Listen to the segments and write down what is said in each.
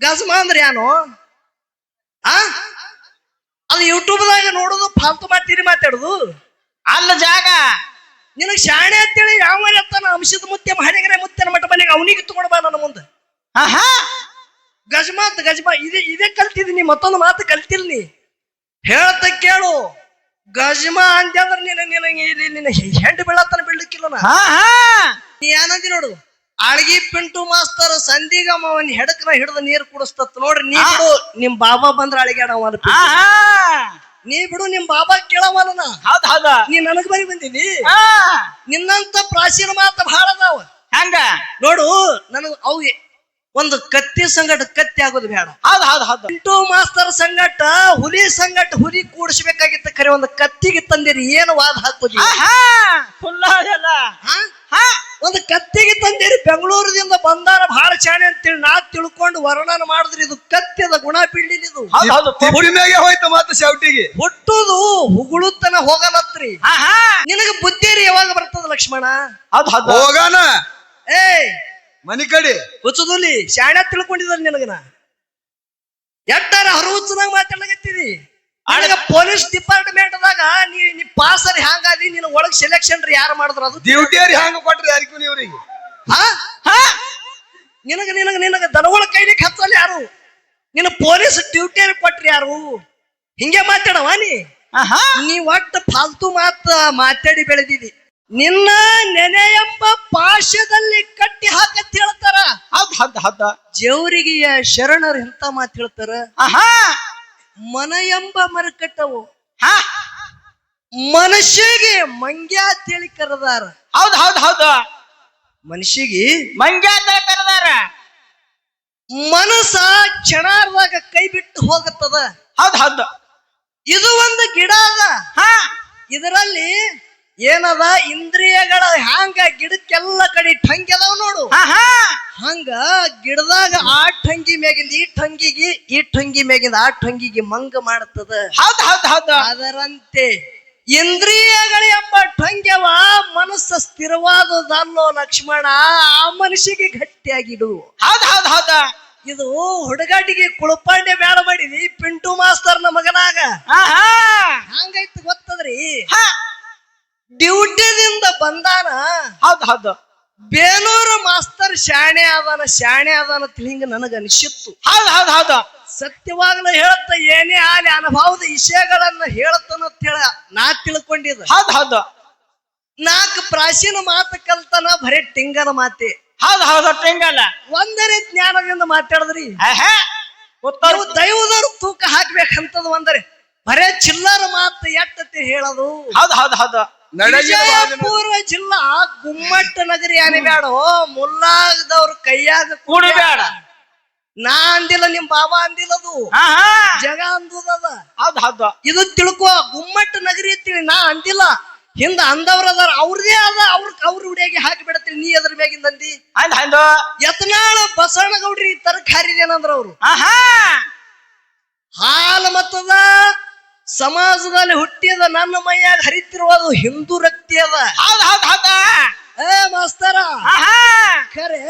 ಗಜ್ಮ ಅಂದ್ರೆ ಏನು ಆ? ಅದು ಯೂಟ್ಯೂಬ್ದಾಗ ನೋಡೋದು ಫಾಲ್ತು ಮಾತಿರಿ ಮಾತಾಡುದು. ಅಲ್ಲ ಜಾಗ ನಿನಗೆ ಶಾಣೆ ಅಂತೇಳಿ ಯಾವ ಎತ್ತಾನ ಅಂಶದ ಮುತ್ತೆ ಮಾಡಿದ್ರೆ ಮುತ್ತೆನ ಮಠ ಮನೆಗೆ ಅವನಿಗೆ ತಗೊಂಡ್ ಬಾ ನನ್ನ ಮುಂದೆ. ಆಹಾ! ಅಂತ ಗಜ್ಮಾ ಇದೇ ಇದೇ ಕಲ್ತಿದ್ದೀನಿ ಮತ್ತೊಂದು ಮಾತು ಕಲ್ತಿಲ್ ನೀ. ಹೇಳ್ತ ಕೇಳು ಗಜ್ಮಾ ಅಂತಂದ್ರೆ ನಿನ್ನ ನಿನಗೆ ಇಲ್ಲಿ ನಿನ್ನ ಹೆಂಡು ಬೀಳತ್ತನ ಬೀಳಕ್ಕಿಲ್ಲ ಹಾ ಹಾ ನೀ ಏನಂದಿ ನೋಡು. ಆಳ್ಗಿ ಪಿಂಟು ಮಾಸ್ತರ್ ಸಂದಿಗಮ್ಮ ಅವನ್ ಹೆಡಕ್ನ ಹಿಡಿದು ನೀರು ಕುಡಿಸ್ತತ್ ನೋಡ್ರಿ ನೀ ಬಿಡು ನಿಮ್ ಬಾಬಾ ಬಂದ್ರ ಅಳಿಗ್ಯಾಡ ಅವನ ನೀ ಬಿಡು ನಿಮ್ ಬಾಬಾ ಕೇಳವನ ಹೌದ್ ಹೌದ. ನೀ ನನಗ್ ಬರಿ ಬಂದಿದಿ? ನಿನ್ನಂತ ಪ್ರಾಚೀನ ಮಾತ ಬಹಳ ಅದಾವ. ಹಂಗ? ನೋಡು ನನಗ ಅವು ಒಂದು ಕತ್ತಿ ಸಂಗಟ ಕತ್ತಿ ಆಗೋದು ಬೇಡ. ಹೌದ್ ಹೌದ್ ಹೌದ್. ಪಿಂಟು ಮಾಸ್ತರ್ ಸಂಗಟ ಹುಲಿ ಸಂಗಟ ಹುಲಿ ಕೂಡಿಸ್ಬೇಕಾಗಿತ್ತ ಖರೆ ಒಂದು ಕತ್ತಿಗೆ ತಂದಿರಿ ಏನು ವಾದ ಹಾಕೋದಿ ಆಹಾ. ಫುಲ್ ಎಲ್ಲ ಹಾ? ಒಂದು ಕತ್ತಿಗೆ ತಂದಿರಿ ಬೆಂಗಳೂರದಿಂದ ಬಂದಾರ ಬಹಳ ಚಾಣೆ ಅಂತೇಳಿ ನಾ ತಿಳ್ಕೊಂಡು ವರ್ಣನ ಮಾಡಿದ್ರಿ. ಇದು ಕತ್ತಿದ ಗುಣ ಬೀಳಿಲ್ಲ ಇದು. ಹೌದ್ ಹೌದು ತಿಪ್ಪಿ ಮ್ಯಾಗೆ ಹೋಯ್ತು ಮತ್ತೆ ಶೌಟಿಗೆ. ಹುಟ್ಟುದು ಹುಗುಳುತ್ತನ ಹೋಗಲತ್ರಿ. ನಿನಗ ಬುದ್ಧಿರಿ ಯಾವಾಗ ಬರ್ತದ ಲಕ್ಷ್ಮಣ? ಅದು ಹೌದ್. ಹೋಗಾನ? ಏಯ್ ಮನಿ ಕಡೆ. ಹುಚ್ಚುದುಲಿ ಶಾಣೆ ತಿಳ್ಕೊಂಡಿದ್ದಾರೆ ನಿನಗನ. ಎಟ್ಟಾರ ಹರುಚನಾಗ ಮಾತಾಡಕತ್ತೀರಿ ನನಗ ಪೊಲೀಸ್ ಡಿಪಾರ್ಟ್ಮೆಂಟ್ ದಾಗ ನೀ ನೀ ಪಾಸರ್ ಹ್ಯಾಂಗಾದಿ? ನಿನ್ನ ಒಳಗ್ ಸೆಲೆಕ್ಷನ್ ರೀ ಯಾರು ಮಾಡಿದ್ರ ಅದು? ಡ್ಯೂಟಿಯರ್ ಹ್ಯಾಂಗ ಕೊಟ್ರಿ ಯಾರಿಗೂ ನೀವ್ರಿಗೆ ಹಾ? ಹಾ? ನಿನಗ ನಿನಗ ನಿನಗ ದನಗಳ ಕೈಲಿಕ್ಕೆ ಹತ್ತಲ್ಲ ಯಾರು? ನಿನ್ನ ಪೊಲೀಸ್ ಡ್ಯೂಟಿ ಕೊಟ್ರಿ ಯಾರು? ಹಿಂಗೆ ಮಾತಾಡವಾ ನೀ? ಆಹಾ. ನೀ ಒಟ್ಟು ಫಾಲ್ತು ಮಾತ ಮಾತಾಡಿ ಬೆಳೆದಿದಿ. ನಿನ್ನ ನೆನೆ ಎಂಬ ಪಾಶದಲ್ಲಿ ಕಟ್ಟಿ ಹಾಕತ್ ಹೇಳ್ತಾರ. ಹೌದ್ ಹದ್ದ ಹದ್ದ ಜೇವರಿಗೆ ಶರಣರು ಎಂತ ಮಾತು ಹೇಳ್ತಾರ. ಆಹಾ. ಮನ ಎಂಬ ಮರಕಟ್ಟವು. ಹಾ? ಮನುಷ್ಯಗೆ ಮಂಗ್ಯ ಅಂತೇಳಿ ಕರೆದಾರ. ಹೌದ್ ಹೌದ್ ಹೌದು. ಮನುಷ್ಯಗೆ ಮಂಗ್ಯ ಅಂತ ಕರೆದಾರ. ಮನಸ್ಸ ಕ್ಷಣಾರ್ದಾಗ ಕೈ ಬಿಟ್ಟು ಹೋಗುತ್ತದ. ಹೌದ್ ಹೌದು. ಇದು ಒಂದು ಗಿಡ ಅದ. ಹಾ? ಇದರಲ್ಲಿ ಏನದ? ಇಂದ್ರಿಯಗಳ ಹ್ಯಾಂಗ ಗಿಡಕ್ಕೆಲ್ಲ ಕಡೆ ಠಂಗಿ ಅದಾವ ನೋಡು. ಹಂಗ ಗಿಡದಾಗ ಆ ಠಂಗಿ ಮ್ಯಾಗಿಂದ ಈ ಠಂಗಿಗೆ ಈ ಠಂಗಿ ಮ್ಯಾಗಿಂದ ಆ ಠಂಗಿಗೆ ಮಂಗ ಮಾಡ್ತದ. ಹೌದ್ ಹೌದ್ ಹೌದು. ಅದರಂತೆ ಇಂದ್ರಿಯಗಳ ಎಂಬ ಮನಸ್ಸ ಮನಸ್ಸು ಸ್ಥಿರವಾದದಲ್ಲೋ ಲಕ್ಷ್ಮಣ ಆ ಮನುಷ್ಯಗೆ ಗಟ್ಟಿಯಾಗಿಡು. ಹೌದ್ ಹೌದ್ ಹೌದ. ಇದು ಹುಡುಗಾಟಿಗೆ ಕುಳಪಾಂಡೆ ಬೇಡ ಮಾಡಿದಿ ಪಿಂಟು ಮಾಸ್ತರ್ನ ಮಗನಾಗ. ಹಂಗೈತ್ ಗೊತ್ತದ್ರಿ? ಹಾ! ಡ್ಯೂಟಿದಿಂದ ಬಂದಾನ? ಹೌದ್ ಹೌದು. ಬೇಲೂರು ಮಾಸ್ತರ್ ಶಾಣೆ ಅದಾನ ಶಾಣೆ ಅದಾನ ಹಿಂಗ ನನಗ ಅನಿಸಿತ್ತು. ಹೌದ್ ಹೌದ್ ಹೌದು. ಸತ್ಯವಾಗ್ಲೂ ಹೇಳತ್ತ ಏನೇ ಆಲಿ ಅನುಭವದ ವಿಷಯಗಳನ್ನ ಹೇಳುತ್ತ ಹೇಳ ನಾ ತಿಳ್ಕೊಂಡಿದ್ದ. ಹೌದ್ ಹೌದು. ನಾಲ್ಕು ಪ್ರಾಚೀನ ಮಾತು ಕಲ್ತನ ಬರೀ ಟಿಂಗನ ಮಾತೆ. ಹೌದ್ ಹೌದು ಟಿಂಗಲ್ಲ ಒಂದನೇ ಜ್ಞಾನದಿಂದ ಮಾತಾಡಿದ್ರಿ? ನೀವು ದೈವದವ್ರು ತೂಕ ಹಾಕ್ಬೇಕಂತದ ಒಂದರೆ ಬರೇ ಚಿಲ್ಲರ ಮಾತು ಎಟ್ಟತಿ ಹೇಳೋದು? ಹೌದ್ ಹೌದ್ ಹೌದು. ವಿಜಯಪುರ ಜಿಲ್ಲಾ ಗುಮ್ಮಟ್ಟ ನಗರಿ ಏನೇ ಬೇಡ ಮುಲ್ಲಾಗದವ್ರ ಕೈಯಾಗ ಕೂಡಬೇಡ ನಾ ಅಂದಿಲ್ಲ ನಿಮ್ ಬಾಬಾ ಅಂದಿಲ್ಲದು ಆಹಾ ಜಗ ಅಂದದ ಹೌದ್ ಹೌದು. ಇದು ತಿಳ್ಕೋ ಗುಮ್ಮಟ್ಟ ನಗರಿ ಅಂತೀನಿ ನಾ ಅಂದಿಲ್ಲ. ಹಿಂದ ಅಂದವ್ರ ಅದಾರ ಅವ್ರದೇ ಅದ ಅವ್ರ ಅವ್ರ ಹುಡಿಯಾಗಿ ಹಾಕಿ ಬಿಡತ್ತೀನಿ ನೀ ಅದ್ರ ಮ್ಯಾಗಿಂದ ಅಂದಿ. ಯತ್ನಾಳ ಬಸವನಗೌಡ್ರಿ ತರ ಖಾರಿದೇನಂದ್ರ ಅವ್ರು. ಆಹಾ. ಹಾಲು ಮತ್ತದ ಸಮಾಜದಲ್ಲಿ ಹುಟ್ಟಿದ ನನ್ನ ಮೈಯಾಗ ಹರಿತಿರುವುದು ಹಿಂದೂ ರಕ್ತಿ ಅದ. ಹೌದ್ ಹೌದ್ ಹೌದ. ಏ ಮಾಸ್ತರ. ಖರೆ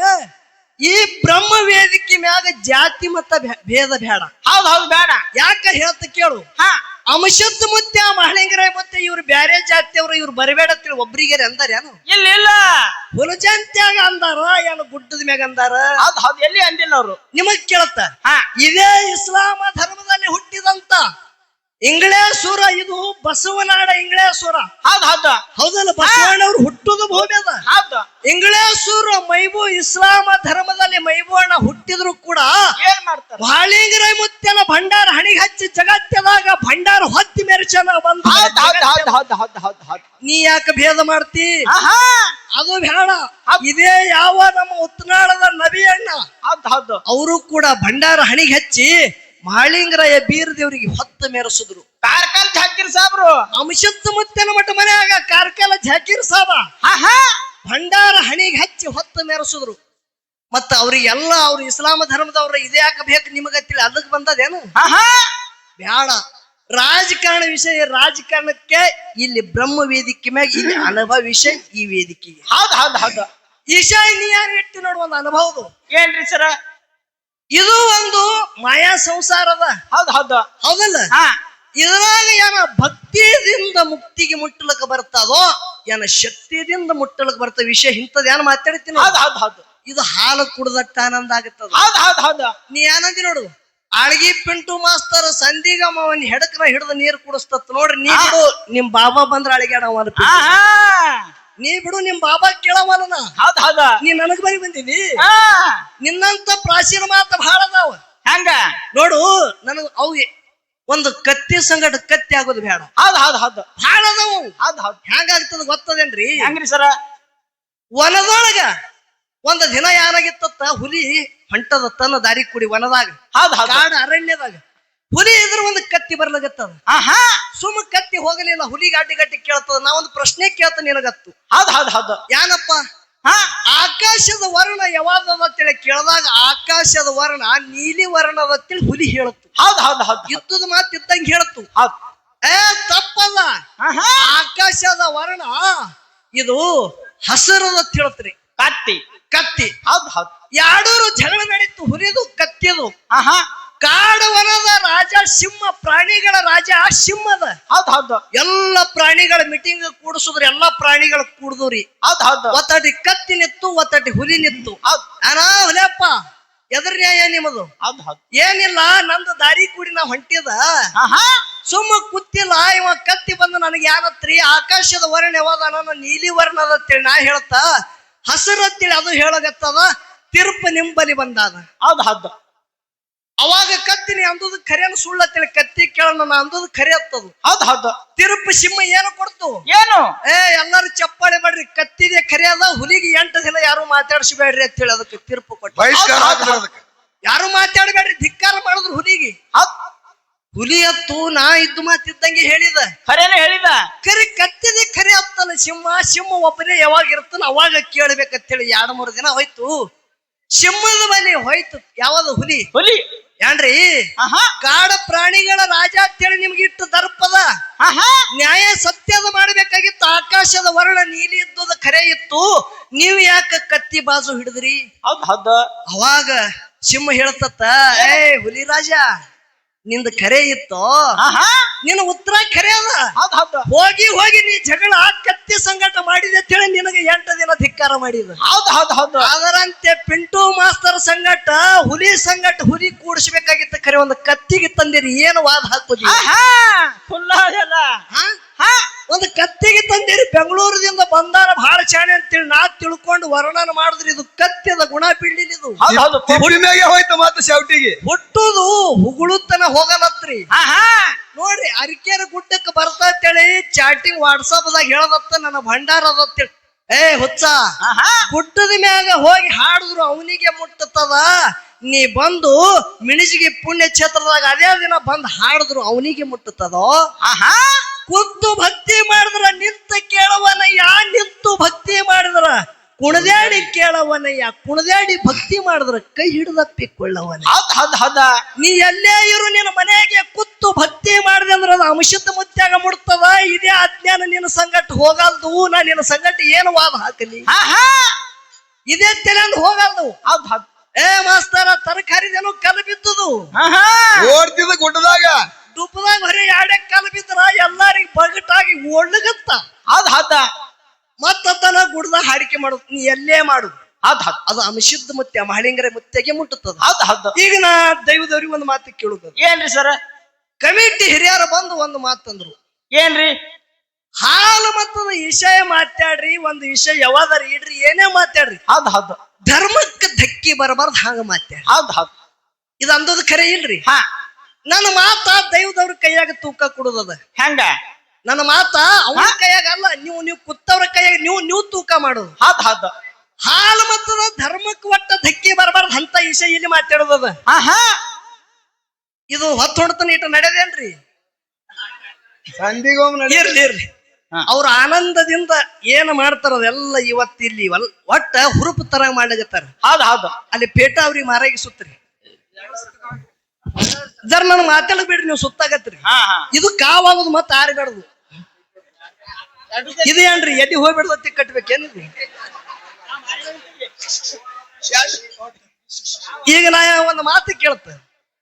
ಈ ಬ್ರಹ್ಮ ವೇದಿಕೆ ಮ್ಯಾಗ ಜಾತಿ ಮತ್ತ ಭೇ- ಭೇದ ಬೇಡ. ಹೌದ್ ಹೌದ್ ಬೇಡ. ಯಾಕ ಹೇಳ್ತ ಕೇಳು. ಹಾ. ಅಂಶದ ಮುತ್ಯ ಮಹಳಿಂಗರ ಮತ್ತೆ ಇವ್ರು ಬ್ಯಾರೆ ಜಾತಿಯವರು ಇವ್ರು ಬರಬೇಡ ತಿಳಿ ಒಬ್ರಿಗೆ ಅಂದಾರೇನು ಇಲ್ಲ ಇಲ್ಲ. ಹುಲಜಂತ್ಯಾಗ ಅಂದಾರ ಏನು ಗುಡ್ಡದ ಮ್ಯಾಗ ಅಂದಾರ? ಹೌದ್ ಹೌದ್ ಎಲ್ಲಿ ಅಂದಿಲ್ಲ ಅವರು? ನಿಮಗ್ ಕೇಳತ್ತ ಹಾ. ಇದೇ ಇಸ್ಲಾಮ ಧರ್ಮದಲ್ಲಿ ಹುಟ್ಟಿದಂತ ಇಂಗ್ಲೇಶ್ವರ ಇದು ಬಸವನಾಡ ಇಂಗ್ಲೇಶ್ವರ ಹೌದ್ ಹೌದು. ಹೌದಲ್ಲ ಬಸವಣ್ಣವ್ರು ಹುಟ್ಟುದು ಭೂಮಿ ಅದ. ಹೌದು. ಇಂಗ್ಲೇಶ್ವರ ಮೈಬೂ ಇಸ್ಲಾಮ ಧರ್ಮದಲ್ಲಿ ಮೈಬೂವಣ್ಣ ಹುಟ್ಟಿದ್ರು ಕೂಡ ಏನ್ ಮುತ್ತಿನ ಬಾಳಿಂಗರ ಮುತ್ಯನ ಭಂಡಾರ ಹಣಿಗೆ ಹಚ್ಚಿ ಜಗತ್ತದಾಗ ಭಂಡಾರ ಹೊತ್ತಿ ಮೆರಚನ ಬಂದ ಹೌದ್ ಹೌದ್ ಹೌದ್ ಹೌದ್ ಹೌದ್ ಹೌದ್ ಹೌದ್ ನೀ ಯಾಕೆ ಭೇದ ಮಾಡ್ತಿ? ಅದು ಬೇಡ. ಇದೇ ಯಾವ ನಮ್ಮ ಉತ್ನಾಳದ ನಬಿ ಅಣ್ಣ ಹೌದ್ ಹೌದು. ಅವರು ಕೂಡ ಭಂಡಾರ ಹಣಿಗೆ ಹಚ್ಚಿ ಮಹಾಳಿಂಗರಾಯ ಬೀರ್ ದೇವರಿಗೆ ಹೊತ್ತು ಮೆರೆಸಿದ್ರು. ಕಾರ್ಕಲ್ ಜಾಕಿರ್ ಸಾಬ್ರು. ಅಂಶದ ಮುತ್ತನ ಮಠ ಮನೆಯಾಗ ಕಾರ್ಕಲ ಜಾಕೀರ್ ಸಾಬ. ಭಂಡಾರ ಹಣಿಗೆ ಹಚ್ಚಿ ಹೊತ್ತು ಮೆರೆಸಿದ್ರು. ಮತ್ತ ಅವ್ರಿಗೆಲ್ಲ ಅವ್ರು ಇಸ್ಲಾಮ ಧರ್ಮದವ್ರ ಇದೇ ಯಾಕೆ ಬೇಕು ನಿಮಗತ್ತಿಲ್ಲ ಅದಕ್ಕೆ ಬಂದದೇನು? ಬ್ಯಾಡ. ಬೇಡ ರಾಜಕಾರಣ ವಿಷಯ ರಾಜಕಾರಣಕ್ಕೆ ಇಲ್ಲಿ ಬ್ರಹ್ಮ ವೇದಿಕೆ ಮ್ಯಾಗ ಇಲ್ಲಿ ಅನುಭವ ವಿಷಯ ಈ ವೇದಿಕೆಗೆ. ಹೌದ ಹೌದ ಹೌದು. ಈಶಾ ನೀ ಯಾರು ಇಟ್ಟು ನೋಡುವ ಅನುಭವದು ಏನ್ರಿ ಸರ? ಇದು ಒಂದು ಮಾಯಾ ಸಂಸಾರದ. ಹೌದು ಹೌದು. ಹೌದಲ್ಲ? ಇದ್ರಾಗ ಏನ ಭಕ್ತಿಯಿಂದ ಮುಕ್ತಿಗೆ ಮುಟ್ಟಲಕ್ಕೆ ಬರ್ತದೋ ಏನ ಶಕ್ತಿದಿಂದ ಮುಟ್ಟಲಕ್ಕೆ ಬರ್ತದ ವಿಷಯ ಇಂಥದ್ ಏನ್ ಮಾತಾಡ್ತೀನಿ ಹೌದು ಹೌದ್ ಹೌದು. ಇದು ಹಾಲು ಕುಡ್ದಟ್ಟ ಆನಂದ ಆಗುತ್ತದ. ಹೌದು ಹೌದು ಹೌದು. ನೀ ಏನಂದಿ ನೋಡು? ಅಳಗಿ ಪಿಂಟು ಮಾಸ್ತರ್ ಸಂದಿಗ ಅವನ್ ಹೆಡಕ್ನ ಹಿಡಿದು ನೀರ್ ಕುಡಿಸ್ತತ್ ನೋಡ್ರಿ ನೀವು ನಿಮ್ ಬಾಬಾ ಬಂದ್ರ ಅಳಗ್ಯಾಡ ಅವನ್ ನೀ ಬಿಡು ನಿಮ್ ಬಾಬಾ ಕೇಳವಲ್ಲ ಹೌದ್ ಹೌದ. ನೀ ನನಗ್ ಬರಿ ಬಂದಿದಿ? ನಿನ್ನಂತ ಪ್ರಾಚೀನ ಮಾತ ಬಹಳ ಅದಾವ. ಹೆಂಗ? ನೋಡು ನನಗ್ ಅವು ಒಂದು ಕತ್ತಿ ಸಂಗಟ ಕತ್ತಿ ಆಗೋದು ಬೇಡ. ಹೌದ್ ಹೌದ್ ಹೌದು. ಬಹಳ ಅದಾವ. ಹೌದ್ ಹೌದ್. ಹೆಂಗಾಗ್ತದ ಗೊತ್ತದೇನ್ರಿ? ಹೆಂಗ್ರಿ ಸರ? ವನದೊಳಗ ಒಂದ್ ದಿನ ಏನಾಗಿತ್ತ ಹುಲಿ ಹೊಂಟದ ತನ್ನ ದಾರಿ ಕುಡಿ ವನದಾಗ. ಹೌದ್ ಹೌದ್. ಕಾಡು ಅರಣ್ಯದಾಗ. ಹುಲಿ ಇದ್ರ ಒಂದು ಕತ್ತಿ ಬರ್ಲಾಗತ್ತದ ಆಹಾ. ಸುಮ್ ಕತ್ತಿ ಹೋಗಲಿಲ್ಲ ಹುಲಿ ಗಾಟಿ ಗಟ್ಟಿ ಕೇಳ್ತದ ನಾ ಒಂದು ಪ್ರಶ್ನೆ ಕೇಳ್ತ ನಿನಗತ್ತು. ಹೌದ್ ಹೌದ್ ಹೌದು. ಯಾನಪ್ಪ? ಹಾ. ಆಕಾಶದ ವರ್ಣ ಯಾವಾಗ ಅಂತೇಳಿ ಕೇಳಿದಾಗ ಆಕಾಶದ ವರ್ಣ ನೀಲಿ ವರ್ಣದ ಅಂತೇಳಿ ಹುಲಿ ಹೇಳತ್ತು. ಹೌದ್ ಹೌದ್ ಹೌದ್ ಯುದ್ಧದ ಮಾತು ಇದ್ದಂಗ ಹೇಳತ್ತು. ಹೌದ್. ಏ ತಪ್ಪಲ್ಲ. ಆಕಾಶದ ವರ್ಣ ಇದು ಹಸಿರದ ಅಂತ ಹೇಳ್ತ್ರಿ. ಕತ್ತಿ. ಕತ್ತಿ. ಹೌದ್ ಹೌದ್. ಎರಡೂರು ಜಗಳ ನಡೀತು ಹುಲಿದು ಕತ್ತಿದು. ಹಾ ಹಾ ಕಾಡವನದ ರಾಜ ಸಿಂಹ ಪ್ರಾಣಿಗಳ ರಾಜ ಸಿಂಹದ. ಹೌದ್ ಹೌದು. ಎಲ್ಲ ಪ್ರಾಣಿಗಳ ಮೀಟಿಂಗ್ ಕೂಡಿಸಿದ್ರೆ ಎಲ್ಲ ಪ್ರಾಣಿಗಳ ಕೂಡ್ದುರಿ. ಹೌದ್ ಹೌದು. ಒತ್ತಟಿ ಕತ್ತಿ ನಿತ್ತು ಒತ್ತಟಿ ಹುಲಿ ನಿತ್ತು. ಹೌದ್. ಅನಾ ಹುಲಿಯಪ್ಪ ಎದ್ರ ನ್ಯಾಯ ನಿಮ್ಮದು. ಹೌದ್ ಹೌದು. ಏನಿಲ್ಲ ನಂದು ದಾರಿ ಕೂಡಿ ನಾ ಹೊಂಟಿದ. ಸುಮ್ಮ ಕುತ್ತಿಲ್ಲ ಇವ ಕತ್ತಿ ಬಂದು ನನಗೆ ಯಾರತ್ರಿ? ಆಕಾಶದ ವರ್ಣ ಯಾವಾಗ ನಾನು ನೀಲಿ ವರ್ಣದ ತಿಳಿ ನಾ ಹೇಳ್ತಾ ಹಸಿರತ್ತಿಳಿ ಅದು ಹೇಳಗತ್ತದ ತಿರುಪ ನಿಂಬಲಿ ಬಂದಾದ. ಹೌದ್ ಹೌದು. ಅವಾಗ ಕತ್ತಿನಿ ಅಂದದು ಖರೇನ ಸುಳ್ಳತ್ತೇಳಿ ಕತ್ತಿ ಕೇಳೋಣ ನಾ ಅಂದದು ಖರೆ ಹತ್ತದು ಹೌದ್ ಹೌದು. ತಿರುಪ ಸಿಂಹ ಏನು ಕೊಡ್ತು? ಏನು? ಏ ಎಲ್ಲರೂ ಚಪ್ಪಾಳೆ ಮಾಡ್ರಿ ಕತ್ತಿದೆ ಖರೆ ಅದ ಹುಲಿಗೆ ಎಂಟು ದಿನ ಯಾರು ಮಾತಾಡ್ಸಬೇಡ್ರಿ ಅಂತ ಹೇಳಿ ಅದಕ್ಕೆ ತಿರುಪು ಕೊಟ್ಟು ಯಾರು ಮಾತಾಡಬೇಡ್ರಿ ಧಿಕ್ಕಾರ ಮಾಡಿದ್ರು ಹುಲಿಗೆ. ಹೌದ್. ಹುಲಿ ಹತ್ತು ನಾ ಇದ್ದು ಮಾತಿದ್ದಂಗೆ ಹೇಳಿದ. ಖರೇನ ಹೇಳಿದ? ಕರಿ ಕತ್ತಿದೆ ಖರೆ ಹತ್ತಲ್ಲ ಸಿಂಹ ಸಿಂಹ ಒಬ್ಬನೇ ಯಾವಾಗ ಇರ್ತಾನ ಅವಾಗ ಕೇಳ್ಬೇಕಂತೇಳಿ ಎರಡು ಮೂರು ದಿನ ಹೋಯ್ತು. ಸಿಂಹದ ಮನೆ ಹೋಯ್ತು ಯಾವ್ದು ಹುಲಿ? ಹುಲಿ. ಏನ್ರಿ? ಕಾಡ ಪ್ರಾಣಿಗಳ ರಾಜ ಅಂತೇಳಿ ನಿಮ್ಗೆ ಇಟ್ಟು ದರ್ಪದ ನ್ಯಾಯ ಸತ್ಯದ ಮಾಡಬೇಕಾಗಿತ್ತು ಆಕಾಶದ ವರ್ಣ ನೀಲಿ ಇದ್ದದ ಖರೆ ಇತ್ತು. ನೀವ್ ಯಾಕ ಕತ್ತಿ ಬಾಜು ಹಿಡಿದ್ರಿ? ಅವಾಗ ಸಿಂಹ ಹೇಳ್ತತ್ತ ಏ. ಹುಲಿ ರಾಜ. ನಿಂದ ಖರೆ ಇತ್ತು? ನಿನ್ನ ಉತ್ತರ ಖರೆ ಅದ. ಹೋಗಿ ಹೋಗಿ ನೀ ಜಗಳ ಕತ್ತಿ ಸಂಘಟ ಮಾಡಿದೆ ಅಂತೇಳಿ ನಿನಗೆ ಎಂಟು ದಿನ ಧಿಕ್ಕಾರ ಮಾಡಿದ. ಹೌದು ಹೌದು ಹೌದು. ಅದರಂತೆ ಪಿಂಟು ಮಾಸ್ತರ್ ಸಂಘಟ ಹುಲಿ ಸಂಘಟ ಹುಲಿ ಕೂಡಿಸ್ಬೇಕಾಗಿತ್ತ ಖರೆ ಒಂದು ಕತ್ತಿಗೆ ತಂದಿರಿ ಏನು ವಾದ ಹಾಕುದಿ ಹಾ ಒಂದು ಕತ್ತಿಗೆ ತಂದಿರಿ ಬೆಂಗಳೂರದಿಂದ ಬಂದಾರ ಬಹಳ ಚಾಣೆ ಅಂತೇಳಿ ನಾ ತಿಳ್ಕೊಂಡು ವರ್ಣನ ಮಾಡಿದ್ರಿ ಇದು ಕತ್ತಿದ ಗುಣ ಬೀಳಿಲ್ಲ ಇದು ಮ್ಯಾಗೆ ಹೋಯ್ತು ಮಾತು ಶೌಟಿಗೆ. ಹುಟ್ಟುದು ಹುಗುಳುತನ ಹೋಗಲತ್ರಿ. ನೋಡ್ರಿ ಅರಿಕೆರ ಗುಡ್ಡಕ್ಕೆ ಬರ್ತಾ ಅಂತೇಳಿ ಚಾಟಿಂಗ್ ವಾಟ್ಸಪ್ ದಾಗ ಹೇಳದತ್ತ ನನ್ನ ಭಂಡಾರ ಅದತ್ತೇಳಿ ಏ ಹುಚ್ಚ ಗುಡ್ಡದ ಮ್ಯಾಗ ಹೋಗಿ ಹಾಡಿದ್ರು ಅವನಿಗೆ ಮುಟ್ಟತದ ನೀ ಬಂದು ಮಿಣಿಜಿಗೆ ಪುಣ್ಯ ಕ್ಷೇತ್ರದಾಗ ಅದೇ ದಿನ ಬಂದು ಹಾಡಿದ್ರು ಅವನಿಗೆ ಮುಟ್ಟುತ್ತದೋ? ಆಹಾ! ಕುದ್ದು ಭಕ್ತಿ ಮಾಡಿದ್ರ ನಿಂತ ಕೇಳವನಯ್ಯ ನಿಂತು ಭಕ್ತಿ ಮಾಡಿದ್ರ ಕುಣದ್ಯಾಡಿ ಕೇಳವನಯ್ಯ ಕುಣದ್ಯಾಡಿ ಭಕ್ತಿ ಮಾಡಿದ್ರ ಕೈ ಹಿಡಿದಪ್ಪಿಕೊಳ್ಳವನ ಹೌದ್ ಹದ ನೀ ಎಲ್ಲೇ ಇರು ನಿನ್ನ ಮನೆಗೆ ಕುತ್ತು ಭಕ್ತಿ ಮಾಡಿದೆ ಅಂದ್ರೆ ಅದು ಅಂಶದ ಮುತ್ಯಾಗ ಮುಡ್ತದ ಇದೇ ಅಜ್ಞಾನ ನಿನ್ನ ಸಂಗಟ ಹೋಗಲ್ದು ನಾ ನಿನ್ನ ಸಂಗಟ ಏನು ವಾದ ಹಾಕಲಿ? ಇದೇ ತಲೆಂದು ಹೋಗಲ್ದು. ಅದ್ ಹೌದ್. ಏ ಮಾಸ್ತರ ತರಕಾರಿದೇನು ಕಲ್ ಹಾ ಓಡ್ತಿದ್ದ ಗುಡ್ಡದಾಗ. ದುಪ್ಪದಾಗ ಹೊರೆ ಎರಡೇ ಕಲ್ ಬಿದ್ರ ಎಲ್ಲಾರಿಗ ಬಗಟಾಗಿ ಒಳ್ಳಗತ್ತ ಅದ್ ಹತ ಮತ್ತತನ ಗುಡ್ದ ಹಾಡಿಕೆ ಮಾಡುದು ನೀ ಎಲ್ಲೇ ಮಾಡು ಅದ್ ಹತ್ ಅದು ಅಂಶದ ಮುತ್ಯ ಮಹಳಿಂಗರ ಮುತ್ತೆಗೆ ಮುಟ್ಟುತ್ತದೆ. ಅದ್ ಹದ್ದ. ಈಗ ನಾ ದೈವದವ್ರಿಗೆ ಒಂದು ಮಾತು ಕೇಳುದು. ಏನ್ರಿ ಸರ? ಕಮಿಟಿ ಹಿರಿಯರು ಬಂದು ಒಂದು ಮಾತಂದ್ರು. ಏನ್ರಿ? ಹಾಲು ಮತ್ತದ ವಿಷಯ ಮಾತಾಡ್ರಿ ಒಂದು ವಿಷಯ ಯಾವಾದ್ರ ಇಡ್ರಿ ಏನೇ ಮಾತಾಡ್ರಿ. ಅದ್ ಹೌದ್ ಧರ್ಮಕ್ಕೆ ಧಕ್ಕಿ ಬರಬಾರ್ದು ಹಾಗೆ ಮಾತ್ಯ. ಹೌದು ಹೌದು. ಇದು ಅಂದದ ಖರೆ ಇಲ್ರಿ? ಹಾ. ನನ್ನ ಮಾತ ದೈವದವ್ರ ಕೈಯಾಗ ತೂಕ ಕೊಡುದದ. ಹೆಂಗ? ನನ್ನ ಮಾತ ಅವನ ಕೈಯಾಗ ಅಲ್ಲ ನೀವು ನೀವು ಕುತ್ತವ್ರ ಕೈಯಾಗ ನೀವು ನೀವು ತೂಕ ಮಾಡೋದು. ಹೌದು ಹೌದು. ಹಾಲು ಮತ್ತದ ಧರ್ಮಕ್ಕೆ ಒಟ್ಟ ಧಕ್ಕಿ ಬರಬಾರ್ದು ಅಂತ ವಿಷಯ ಇಲ್ಲಿ ಮಾತಾಡೋದದ. ಹಾ ಹಾ ಇದು ಹೊತ್ತು ಹೊಡ್ತಾನ ಇಟ್ಟು ನಡೆದೇನ್ರಿ ಸಂದಿಗೊಮ್ಮೆ ನಡಿ ಇರ್ಲಿ ಇರ್ಲಿ. ಅವ್ರ ಆನಂದದಿಂದ ಏನ್ ಮಾಡ್ತಾರ ಅದೆಲ್ಲ ಇವತ್ತು ಇಲ್ಲಿ ಒಲ್- ಒಟ್ಟ ಹುರುಪು ತರ ಮಾಡ್ಲಾಗತ್ತಾರ ಹೌದು ಹೌದು. ಅಲ್ಲಿ ಪೇಟ ಅವ್ರಿಗೆ ಮಾರಾಗಿ ಸುತ್ತ್ರಿ. ಜರ ನನ್ ಮಾತಾಡ ಬಿಡ್ರಿ ನೀವು ಸುತ್ತಾಗತ್ರಿ ಇದು ಕಾವಾಗೋದು ಮತ್ತೆ ಆರಿಬೇಡದು ಇದು ಏನ್ರಿ ಎಲ್ಲಿ ಹೋಗ್ಬಿಡ್ದತ್ತಿ ಕಟ್ಬೇಕೇನ್ರಿ ಈಗ ನಾ ಒಂದು ಮಾತು ಕೇಳ್ತ.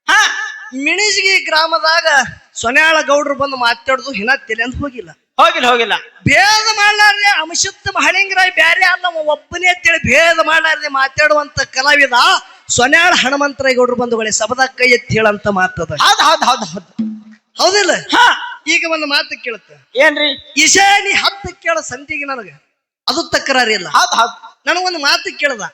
ಹಾ. ಮಿಣಿಜ್ಗಿ ಗ್ರಾಮದಾಗ ಸೊನ್ಯಾಳ ಗೌಡ್ರು ಬಂದು ಮಾತಾಡುದು ಹಿನ ತಲೆ ಅಂತ ಹೋಗಿಲ್ಲ. ಹೋಗಿಲ್ಲ ಹೋಗಿಲ್ಲ. ಭೇದ ಮಾಡಲಾರ್ದೆ ಅಮಶುದ್ಧ ಮಹಳಿಂಗರಾಯ್ ಬ್ಯಾರೆ ಅಲ್ಲ ಒಬ್ಬನೇ ಅಂತೇಳಿ ಭೇದ ಮಾಡಲಾರ್ದೆ ಮಾತಾಡುವಂತ ಕಲಾವಿದ ಸೊನ್ಯಾಳ ಹನುಮಂತರಾಯ ಗೌಡ್ರು ಬಂಧುಗಳೇ ಸಬದ ಕೈ ಎತ್ತಿ ಹೇಳಂತ ಮಾತದ. ಹೌದು ಹೌದು ಹೌದು ಹೌದು. ಹೌದಿಲ್ಲ? ಹಾ. ಈಗ ಒಂದು ಮಾತು ಕೇಳುತ್ತೆ. ಏನ್ರಿ? ಈಶಾನಿ ಹತ್ತು ಕೇಳ ಸಂತಿಗೆ ನನಗೆ. ಅದು ತಕರಾರಿಲ್ಲ ಹೌದು ಹೌದ್. ನನಗೊಂದು ಮಾತು ಕೇಳ್ದ.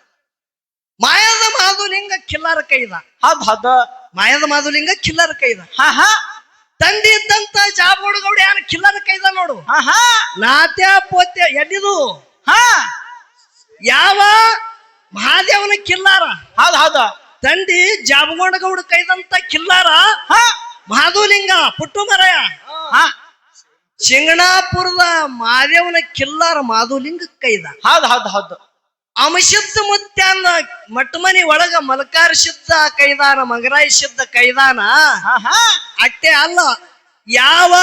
ಮಾಯದ ಮಾಧುಲಿಂಗ ಕಿಲ್ಲಾರ ಕೈದ. ಹೌದು ಹೌದು. ಮಾಯದ ಮಾಧುಲಿಂಗ ಕಿಲ್ಲಾರ ಕೈದ. ಹಾ ಹಾ. ತಂದೆ ಇದ್ದಂತ ಜಾಬೋಡು ಗೌಡ ಯಾನ ಕಿಲ್ಲರ ಕೈದ ನೋಡು. ಹಾ ಹಾ ನಾತ್ಯ ಪೋತ್ಯ ಎಲ್ಲಿದು ಹಾ. ಯಾವ ಮಹಾದೇವನ ಕಿಲ್ಲಾರ? ಹೌದ್ ಹೌದ್. ತಂದಿ ಜಾಬಗೊಂಡ ಗೌಡ ಕೈದಂತ ಕಿಲ್ಲಾರ? ಹಾ. ಮಾಧುಲಿಂಗ ಪುಟ್ಟು ಮರಯ ಹಾ. ಶಿಂಗಣಾಪುರದ ಮಹಾದೇವನ ಕಿಲ್ಲಾರ ಮಾಧುಲಿಂಗ ಕೈದ. ಹೌದ್ ಹೌದ್ ಹೌದ್. ಅಮಶುದ್ಧ ಮುತ್ಯಾನ ಮಟ್ಟಮನಿ ಒಳಗ ಮಲಕಾರ ಶುದ್ಧ ಕೈದಾನ ಮಗರಾಯಿ ಶುದ್ಧ ಕೈದಾನ? ಅಟ್ಟೆ ಅಲ್ಲ. ಯಾವ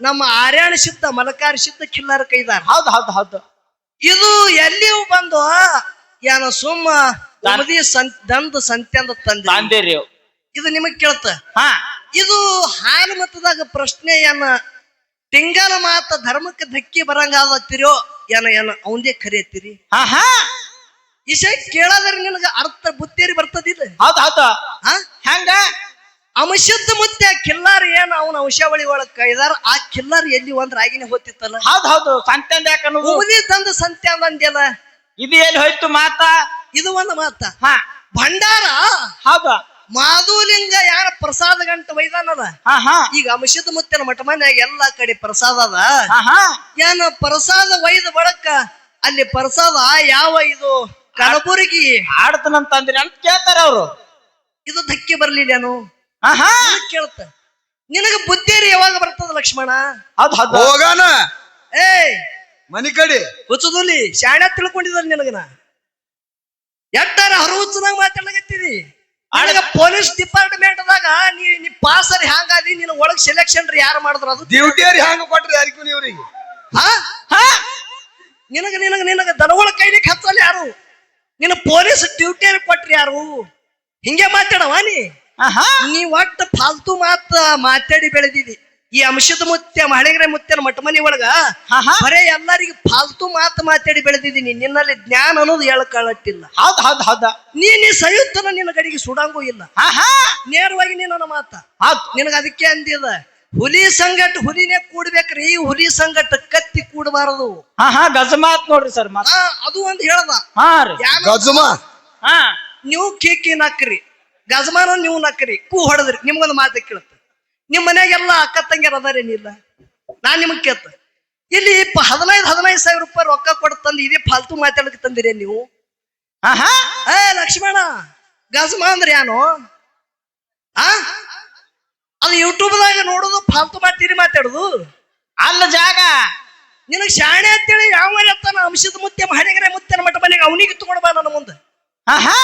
ನಮ್ಮ ಆರ್ಯಾಣ ಶುದ್ಧ ಮಲಕಾರ ಶುದ್ಧ ಕಿಲ್ಲರ ಕೈದಾರ? ಹೌದು ಹೌದು ಹೌದು. ಇದು ಎಲ್ಲಿಯೂ ಬಂದು ಏನ ಸುಮ್ಮ ಸಂತ ದಂದ ಸಂತ್ಯಂದ ತಂದೆ. ತಂದಿರಿ ಇದು ನಿಮಗ್ ಕೇಳ್ತ. ಹಾ. ಇದು ಹಾಲು ಮತದಾಗ ಪ್ರಶ್ನೆ ಏನ ತಿಂಗನ ಮಾತ ಧರ್ಮಕ್ಕೆ ಧಕ್ಕಿ ಬರಂಗಾದತ್ತಿರೋ ಏನ ಏನ ಅವಂದೇ ಕರೆಯತ್ತೀರಿ? ಹಾ ಹಾ ಇಶ ಕೇಳಾದ್ರೆ ನಿನಗ ಅರ್ಥ ಬುತ್ತೇರಿ ಬರ್ತದಿಲ್ಲ ಹೌದ್ ಹೌದ್ ಹಾ? ಹೆಂಗ ಅಮಶುದ್ಧ ಮುತ್ಯ ಕಿಲ್ಲಾರ್ ಏನ್ ಅವನ ಅಂಶಾವಳಿ ಒಳಗ್ ಕೈದಾರ ಆ ಕಿಲ್ಲಾರ್ ಎಲ್ಲಿ ಒಂದ್ರ ರಾಗಿನೇ ಹೋತಿತ್ತಲ್ಲ? ಹೌದ್ ಹೌದು. ಸಂತೆಂದ ಯಾಕನ್ನೋದು ಉಮದಿ ತಂದ ಅಂದ್ಯಲ್ಲ ಇದು ಎಲ್ಲಿ ಹೋಯ್ತು ಮಾತಾ? ಇದು ಒಂದು ಮಾತಾ. ಹಾ. ಭಂಡಾರ? ಹೌದು. ಮಾಧುಲಿಂಗ ಯಾರ ಪ್ರಸಾದ ಗಂಟ ವೈದಾನದ ಹಾ ಹಾ ಈಗ ಅಂಶದ ಮುತ್ತಿನ ಮಠ ಮನ್ಯಾಗ ಎಲ್ಲಾ ಕಡೆ ಪ್ರಸಾದ ಅದ. ಹಾ ಹಾ ಏನ ಪ್ರಸಾದ ವೈದ ಬಳಕ ಅಲ್ಲಿ ಪ್ರಸಾದ ಯಾವ ಇದು ಕಲಬುರಗಿ? ಆಡ್ತನಂತ ಅಂದ್ರೆ ಅಂತ ಕೇಳ್ತಾರ ಅವ್ರು. ಇದು ಧಕ್ಕೆ ಬರ್ಲಿ ಹಾ ಹಾ ಕೇಳ್ತ. ನಿನಗ ಬುದ್ಧಿರಿ ಯಾವಾಗ ಬರ್ತದ ಲಕ್ಷ್ಮಣ? ಹೌದ್ ಹೋಗಾನ? ಏಯ್. ಮನಿ ಕಡೆ. ಹುಚ್ಚದಲ್ಲಿ ಶಾಣ ತಿಳ್ಕೊಂಡಿದ್ದಾರೆ ನಿನಗನ? ಎಟ್ಟಾರ ಹರುಚನಾಗ ಮಾತಾಡಕತ್ತೀರಿ ನನಗ ಪೊಲೀಸ್ ಡಿಪಾರ್ಟ್ಮೆಂಟ್ ದಾಗ ನೀ ನೀ ಪಾಸರ್ ಹ್ಯಾಂಗಾದಿ? ನಿನ್ನ ಒಳಗ್ ಸೆಲೆಕ್ಷನ್ ಯಾರು ಮಾಡಿದ್ರ ಅದು? ಡ್ಯೂಟಿಯರ್ ಹ್ಯಾಂಗ ಕೊಟ್ರಿ ಯಾರಿಗೂ ನೀವ್ರಿಗೆ? ಹಾ? ಹಾ? ನಿನಗ ನಿನಗ ನಿನಗ ದನಗಳ ಕೈಲಿಕ್ಕೆ ಹಚ್ಚಲ್ಲ ಯಾರು? ನಿನ್ನ ಪೊಲೀಸ್ ಡ್ಯೂಟಿ ಕೊಟ್ರಿ ಯಾರು? ಹಿಂಗೆ ಮಾತಾಡವ ನೀ? ನೀ ಒಟ್ಟು ಫಾಲ್ತು ಮಾತು ಮಾತಾಡಿ ಬೆಳೆದಿದಿ. ಈ ಅಂಶದ ಮುತ್ಯ ಮಳೆಗರೆ ಮುತ್ಯನ ಮಠಮನಿ ಒಳಗ ಹಾ ಹಾ. ಬರೇ ಎಲ್ಲರಿಗೂ ಫಾಲ್ತು ಮಾತು ಮಾತಾಡಿ ಬೆಳೆದಿದ್ದೀನಿ. ನಿನ್ನಲ್ಲಿ ಜ್ಞಾನ ಅನ್ನೋದು ಎಳ್ಕೊಳ್ಳಟ್ಟಿಲ್ಲ ಹೌದ್ ಹೌದ್ ಹೌದ. ನೀನ್ ಸಯುತ್ತನ ಸಂಯುಕ್ತನ ನಿನ್ನ ಕಡೆಗೆ ಸುಡಂಗೂ ಇಲ್ಲ. ನೇರವಾಗಿ ನೀನ ನನ್ನ ಮಾತ. ಹೌದ್. ನಿನಗ ಅದಕ್ಕೆ ಅಂದಿದ ಹುಲಿ ಸಂಗಟ ಹುಲಿನೇ ಕೂಡ್ಬೇಕ್ರಿ ಈ ಹುಲಿ ಸಂಗಟ ಕತ್ತಿ ಕೂಡಬಾರದು. ಹಾ ಹಾ ಗಜಮಾತ್ ನೋಡ್ರಿ ಸರ್ ಅದು ಒಂದು ಹೇಳದ. ಗಜಮ. ಹಾ. ನೀವು ಕೇಕಿ ನಕ್ರಿ. ಗಜಮಾನ ನೀವು ನಕ್ರಿ. ಕೂ ಹೊಡೆದ್ರಿ. ನಿಮ್ಗೊಂದು ಮಾತು ಕೇಳುತ್ತೆ ನಿಮ್ ಮನ್ಯಾಗೆಲ್ಲ ಅಕ್ಕ ತಂಗಿಯರ್ ಅದಾರೇನಿಲ್ಲ ನಾನ್ ನಿಮಗ್ ಕೇಳ್ತ. ಇಲ್ಲಿ ಹದಿನೈದು ಹದಿನೈದು ಸಾವಿರ ರೂಪಾಯಿ ರೊಕ್ಕ ಕೊಡ್ ತಂದು ಇದೇ ಫಾಲ್ತು ಮಾತಾಡಕ್ ತಂದಿರೇನ್ ನೀವು? ಆಹಾ? ಏ ಲಕ್ಷ್ಮಣ ಗಜಮ ಅಂದ್ರೆ ಏನು ಆ? ಅದು ಯೂಟ್ಯೂಬ್ದಾಗ ನೋಡುದು ಫಾಲ್ತು ಮಾತೀರಿ ಮಾತಾಡುದು? ಅಲ್ಲ ಜಾಗ. ನಿನಗ್ ಶಾಣೆ ಅಂತೇಳಿ ಯಾವ ಎತ್ತಾನ ಅಂಶದ ಮುತ್ತೆ ಮಹಣಿಗರೆ ಮುತ್ತೆ ಮಠ ಮನೆಗೆ ಅವನಿಗೆ ತಗೊಂಡ್ಬಾ ನನ್ನ ಮುಂದೆ. ಆಹಾ?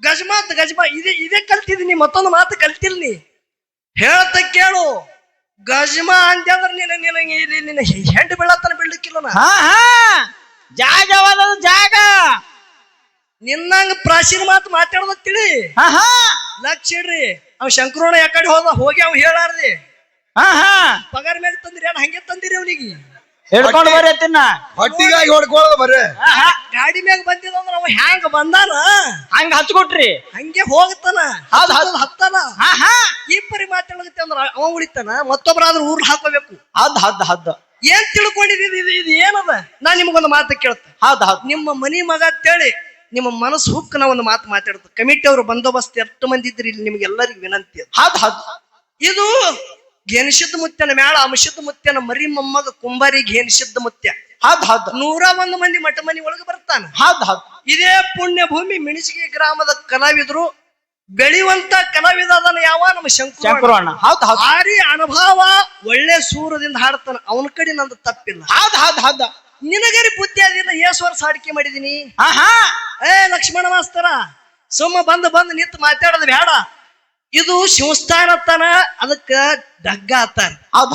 ಹಾ ಅಂತ ಗಜಮಾ ಇದೇ ಇದೇ ಕಲ್ತಿದ್ದೀನಿ ಮತ್ತೊಂದು ಮಾತು ಕಲ್ತಿಲ್ ನೀ ಹೇಳ್ತ ಕೇಳು. ಗಜಮ ಅಂತಂದ್ರೆ ನಿನ್ನ ನಿನ್ನ ಇಲ್ಲಿ ನಿನ್ನ ಹೆಂಡ ಬೀಳತ್ತನ ಬೀಳಕ್ಕಿಲ್ಲ ನಾ. ಹಾ ಹಾ. ಜಾಗ ಯಾವ್ದದು ಜಾಗ. ನಿನ್ನಂಗ ಪ್ರಾಚೀನ ಮಾತು ಮಾತಾಡೋದ ತಿಳಿ. ಹಾ ಹಾ. ಲಕ್ಷ ಇಡ್ರಿ. ಅವ್ ಶಂಕರೋಣ ಯಾಕಡೆ ಹೋದ ಹೋಗಿ ಅವ್ ಹೇಳಾರ್ದಿ. ಹಾ ಹಾ. ಪಗಾರ ಮೇಲೆ ತಂದಿರಿ ಏನ್ ಹಂಗೆ ತಂದಿರಿ ಅವನಿಗೆ? ಹಿಡ್ಕೊಂಡು ಬರ್ರಿ ತಿನ್ನ ಹೊಟ್ಟಿಗಾಗಿ ಹೊಡ್ಕೊಳ್ಳೋದು ಬರ್ರಿ. ಗಾಡಿ ಮ್ಯಾಗ ಬಂದಿದಂದ್ರ ಅವ ಹ್ಯಾಂಗ ಬಂದಾನ? ಹಂಗ ಹಚ್ಕೊಟ್ರಿ. ಹಂಗೆ ಹೋಗ್ತಾನ ಹೌದ್ ಹೌದ್. ಹತ್ತಾನ? ಹಾ ಹಾ. ಈ ಪರಿ ಮಾತಾಡಕತ್ತೆ ಅಂದ್ರ ಅವ ಉಳಿತಾನ? ಮತ್ತೊಬ್ಬರಾದ್ರೂ ಊರ್ ಹಾಕೋಬೇಕು ಹದ್ದು ಹದ್ದ ಹದ್ದ ಏನ್ ತಿಳ್ಕೊಂಡಿದ್ದೀರಿ ಇದು ಇದು ಏನದ? ನಾ ನಿಮ್ಗೊಂದು ಮಾತು ಕೇಳ್ತ. ಹೌದ್ ಹೌದ್. ನಿಮ್ಮ ಮನಿ ಮಗ ಅಂತೇಳಿ ನಿಮ್ಮ ಮನಸ್ಸು ಹುಕ್ಕನ ಒಂದು ಮಾತು ಮಾತಾಡ್ತ. ಕಮಿಟಿ ಅವರು ಬಂದೋಬಸ್ತ್ ಎಷ್ಟು ಮಂದಿ ಇದ್ರಿ ಇಲ್ಲಿ ನಿಮ್ಗೆಲ್ಲರಿಗೂ ವಿನಂತಿ. ಅದು. ಹೌದ್ ಹೌದ್. ಇದು ಘೇನಿಸಿದ್ದ ಮುತ್ಯನ ಮ್ಯಾಳ ಅಮಶಿದ್ದ ಮುತ್ಯನ ಮರಿ ಮೊಮ್ಮಗ ಕುಂಬಾರಿ ಗೆನಿಸಿದ್ದ ಮುತ್ಯ ಹೌದ್ ಹೌದ್. ನೂರ ಒಂದು ಮಂದಿ ಮಠ ಮನಿ ಒಳಗೆ ಬರ್ತಾನೆ. ಹೌದ್ ಹೌದ್. ಇದೇ ಪುಣ್ಯ ಭೂಮಿ ಮಿಣಿಸಿಗೆ ಗ್ರಾಮದ ಕಲಾವಿದರು ಬೆಳೆಯುವಂತ ಕಲಾವಿದ ಅದನ್ನ ಯಾವ? ನಮ್ಮ ಶಂಕರ ಶಂಕರಣ್ಣ. ಹೌದ್ ಹೌದ್. ಭಾರಿ ಅನುಭವ ಒಳ್ಳೆ ಸೂರದಿಂದ ಹಾಡ್ತಾನ. ಅವನ ಕಡೆ ನಂದು ತಪ್ಪಿಲ್ಲ. ಹೌದ್ ಹೌದ್ ಹೌದ್. ನಿನಗರಿ ಬುದ್ಧಿ ಅದಿಲ್ಲ ಏಸ್ ವರ್ಷ ಹಾಡಿಕೆ ಮಾಡಿದೀನಿ. ಹಾ ಹಾ ಏ ಲಕ್ಷ್ಮಣ ಮಾಸ್ತರ ಸುಮ್ಮ ಬಂದು ಬಂದು ನಿಂತು ಮಾತಾಡೋದು ಬೇಡ ಇದು ಶಿವಸ್ಥಾನ ತನ ಅದಕ್ಕ ಡಗ್ಗ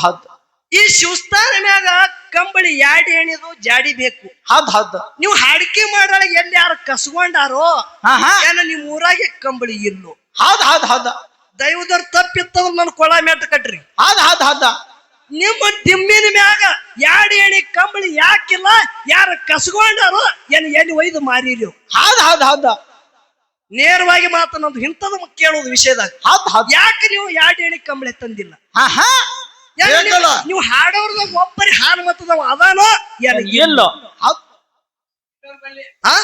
ಹೌದ್. ಈ ಶಿವಸ್ಥಾನ ಮ್ಯಾಗ ಕಂಬಳಿ ಯಾಡಿ ಎಣಿದು ಜಾಡಿ ಬೇಕು. ಹೌದ್ ಹೌದು. ನೀವು ಹಾಡಿಕೆ ಮಾಡಾಳ ಎಲ್ಲಿ ಯಾರು ಕಸ್ಕೊಂಡಾರೋ ಏನ ನಿಮ್ ಊರಾಗೆ ಕಂಬಳಿ ಇಲ್ಲು ಹೌದ್ ಹೌದ್ ಹೌದ್. ದೈವದವ್ರ ತಪ್ಪಿತ್ತಂದ್ರ ನನ್ ಕೊಳ ಮೆಟ್ಟ ಕಟ್ರಿ. ಹೌದ್ ಹೌದ್ ಹೌದ್. ನಿಮ್ಮ ದಿಮ್ಮಿನ ಮ್ಯಾಗ ಯಾಡಿ ಎಣಿ ಕಂಬಳಿ ಯಾಕಿಲ್ಲ ಯಾರು ಕಸ್ಕೊಂಡಾರೋ ಏನ್ ಎಲ್ಲಿ ಒಯ್ದು ಮಾರಿರಿ. ಹಾದ ಹಾದ ಹೌದ್. ನೇರವಾಗಿ ಮಾತನಾಡೋದು ಇಂಥದ್ದು ಕೇಳೋದು ವಿಷಯದಾಗ ಹೌದ್ ಹೌದ್. ಯಾಕೆ ನೀವು ಎರಡು ಹೇಳಿ ಕಂಬಳೆ ತಂದಿಲ್ಲ? ಹಾ ಹಾ. ಏನ್ ನೀವು- ಬೇಕಲ್ಲ? ನೀವು ಹಾಡೋರ್ದಾಗ ಒಬ್ಬರಿ ಹಾಡು ಮತ್ತದವ ಅದಾನೋ? ಏನ್ ಎಲ್ಲೋ. ಹೌದ್. ಆ?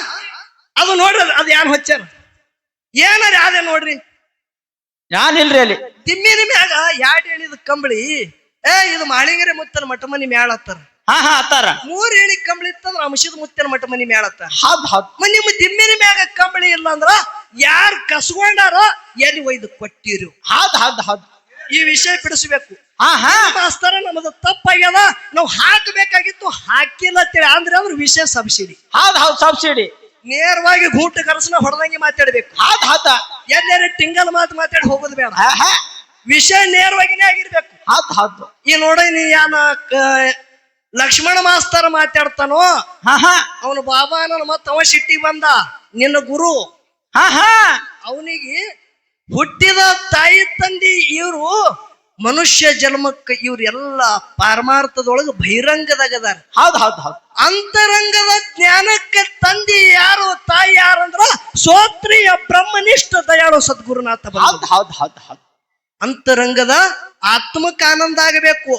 ಅದು ನೋಡ್ರಿ ಅದು- ಅದು ಯಾರು ಹಚ್ಚಾರ ಏನಾರ ಯಾವ್ದೇ ನೋಡ್ರಿ. ನಾನಿಲ್ರಿ ಅಲ್ಲಿ? ತಿಮ್ಮಿ ಮ್ಯಾಗ ಯಾಡ್ ಹೇಳಿದ ಕಂಬಳಿ? ಏ ಇದು ಮಾಳಿಂಗರೆ ಮುತ್ತನ ಮಟಮನಿ ಮ್ಯಾಳತ್ತಾರ. ಮ್ಯಾಳ ಹತ್ತಾರ ಹಾ ಹಾ ಅತ್ತಾರ. ಮೂರ್ ಹೇಳಿ ಕಂಬಳಿ ಇತ್ತಂದ್ರ ಅಂಶದ ಮುತ್ತಿನ ಮಠ ಮನಿ ಮ್ಯಾಳ ಮನಿ ಹೌದ್ ಹೌದ್. ದಿಮ್ಮಿನ ಮ್ಯಾಗ ಕಂಬಳಿ ಇಲ್ಲ ಅಂದ್ರ ಯಾರ್ ಕಸ್ಕೊಂಡಾರೋ ಎಲ್ಲಿ ಒಯ್ದು ಕೊಟ್ಟಿರು. ಹಾದ್ ಹೌದ್ ಹೌದ್. ಈ ವಿಷಯ ಬಿಡಿಸ್ಬೇಕು. ಹಾ ಹಾ. ಮಾಸ್ತರ ನಮ್ದು ತಪ್ಪಾಗ್ಯದ. ನಾವು ಹಾಕಬೇಕಾಗಿತ್ತು ಹಾಕಿಲ್ಲ ಅಂತೇಳಿ. ಅಂದ್ರೆ ಅವ್ರ ವಿಷಯ ಸಬ್ಸಿಡಿ. ಹಾದ್ ಹೌದ್ ಸಬ್ಸಿಡಿ. ನೇರವಾಗಿ ಗೂಟ ಕರಸನ ಹೊಡೆದಂಗೆ ಮಾತಾಡ್ಬೇಕು. ಹಾದ್ ಹಾತ ಎಲ್ಲಾರು ಟಿಂಗಲ್ ಮಾತು ಮಾತಾಡಿ ಹೋಗೋದು ಬೇಡ. ವಿಷಯ ನೇರವಾಗಿನೇ ಆಗಿರ್ಬೇಕು. ಹೌದ್ ಹೌದ್. ಈ ನೋಡಿ ನೀ ಯಾನ ಲಕ್ಷ್ಮಣ ಮಾಸ್ತರ ಮಾತಾಡ್ತಾನೋ? ಹಾ ಹಾ. ಅವನು ಬಾಬಾ ನನ್ನ ಮತ್ತ ಅವ ಶಿಟ್ಟಿ ಬಂದ. ನಿನ್ನ ಗುರು. ಹಾ ಹಾ. ಅವನಿಗೆ ಹುಟ್ಟಿದ ತಾಯಿ ತಂದಿ ಇವರು ಮನುಷ್ಯ ಜನ್ಮಕ್ಕೆ ಇವ್ರೆಲ್ಲ ಬಹಿರಂಗದಾಗ ಅದಾರ. ಹೌದು ಹೌದು ಹೌದು. ಅಂತರಂಗದ ಜ್ಞಾನಕ್ಕೆ ತಂದಿ ಯಾರು ತಾಯಿ ಯಾರಂದ್ರ ಸೋತ್ರಿಯ ಬ್ರಹ್ಮನಿಷ್ಠ ದಯಾಳು ಸದ್ಗುರುನಾಥ ಹೌದು ಹೌದು ಹೌದ್ ಹೌದ್. ಅಂತರಂಗದ ಆತ್ಮಕ್ಕೆ ಆನಂದ ಆಗಬೇಕು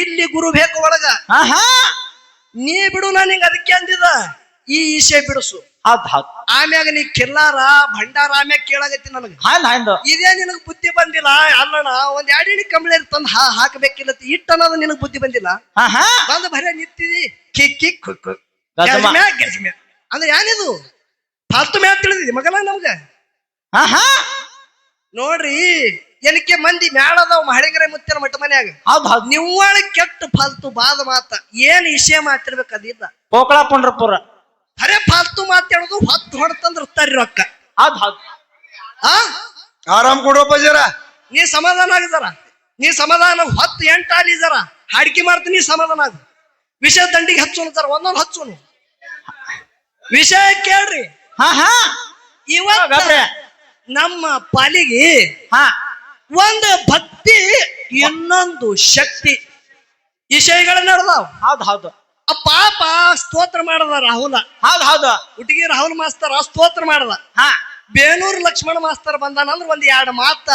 ಇಲ್ಲಿ ಗುರು ಬೇಕು ಒಳಗ? ನೀ ಬಿಡು ನಾ ನಿಂಗ ಅದಕ್ಕೆ ಅಂದಿದ. ಈ ಈಶೆ ಬಿಡಿಸು. ಹೌದ್ ಹೌದ್. ಆಮ್ಯಾಗ ನೀ ಕಿಲ್ಲಾರ ಭಂಡಾರ ಆಮ್ಯಾಗ ಕೇಳಾಗತ್ತಿ ನನಗ. ಇದೇ ನಿನಗ ಬುದ್ಧಿ ಬಂದಿಲ್ಲ ಅಲ್ಲಣ್ಣ ಒಂದ್ ಎರಡಿಣಿ ಕಂಬಳಿ ತಂದ್ ಹಾ ಹಾಕಬೇಕಿಲ್ಲ ಇಟ್ಟ ಅನ್ನೋದು ನಿನಗ್ ಬುದ್ಧಿ ಬಂದಿಲ್ಲ. ಹಾ ಬಂದು ಬರೇ ನಿಂತಿದಿ. ಕಿಕ್ ಕಿಕ್ ಕುಕ್ ಕುಕ್. ಗಜಮ. ಗಜಮ್ಯಾ, ಗಜಮ್ಯಾ. ಅಂದ್ರೆ ಏನಿದು ಫಾಲ್ತು ಮ್ಯಾಪ್ ತಿಳಿದಿದಿ ಮಗಲ ನಮ್ಗ? ನೋಡ್ರಿ ಏನಕ್ಕೆ ಮಂದಿ ಮ್ಯಾಳದವ್ ಮಹಳಿಂಗರ ಮುತ್ತಿನ ಮಠ ಮನ್ಯಾಗ. ಹೌದ್ ಹೌದ್. ನಿವ್ವಳ ಕೆಟ್ಟ ಫಾಲ್ತು ಬಾದ ಮಾತ. ಏನ್ ವಿಷಯ ಮಾತಿರ್ಬೇಕು ಅದಿಲ್ಲ ಪೋಕಳ ಪುಂಡ್ರಪುರ. ಖರೆ ಫಾಲ್ತು ಮಾತಾಡೋದು ಹೊತ್ತು ಹೊಡ್ತಂದ್ರ ತರಿ ರೊಕ್ಕ. ಹೌದ್ ಹೌದ್. ಆ? ಆರಾಮ್ ಕೊಡೋಪ್ಪ ಜರ ನೀ ಸಮಾಧಾನ ಆಗಿದಾರ? ನೀ ಸಮಾಧಾನ ಹೊತ್ತು ಎಂಟು ಆಲಿ ಜರ ಹಾಡಿಕೆ ಮಾಡ್ತೀನಿ ಸಮಾಧಾನ ಆಗ. ವಿಷಯ ದಂಡಿಗೆ ಹಚ್ಚೋನು ಸರ್ ಒಂದೊಂದು ಹಚ್ಚೋನು. ವಿಷಯ ಕೇಳ್ರಿ. ಹಾ ಹಾ. ಇವತ್ತ. ನಮ್ಮ ಪಾಲಿಗೆ ಹಾ. ಒಂದು ಭಕ್ತಿ ಇನ್ನೊಂದು ಶಕ್ತಿ. ವಿಷಯಗಳ ನಡೆದಾವ್ ಹೌದು ಹೌದು. ಆ ಪಾಪ ಸ್ತೋತ್ರ ಮಾಡದ ರಾಹುಲ. ಹೌದು ಹೌದು. ಹುಡುಗಿ ರಾಹುಲ್ ಮಾಸ್ತರ್ ಸ್ತೋತ್ರ ಮಾಡದ. ಹಾ. ಬೇನೂರು ಲಕ್ಷ್ಮಣ ಮಾಸ್ತರ್ ಬಂದಾನಂದ್ರ ಒಂದ್ ಎರಡು ಮಾತ.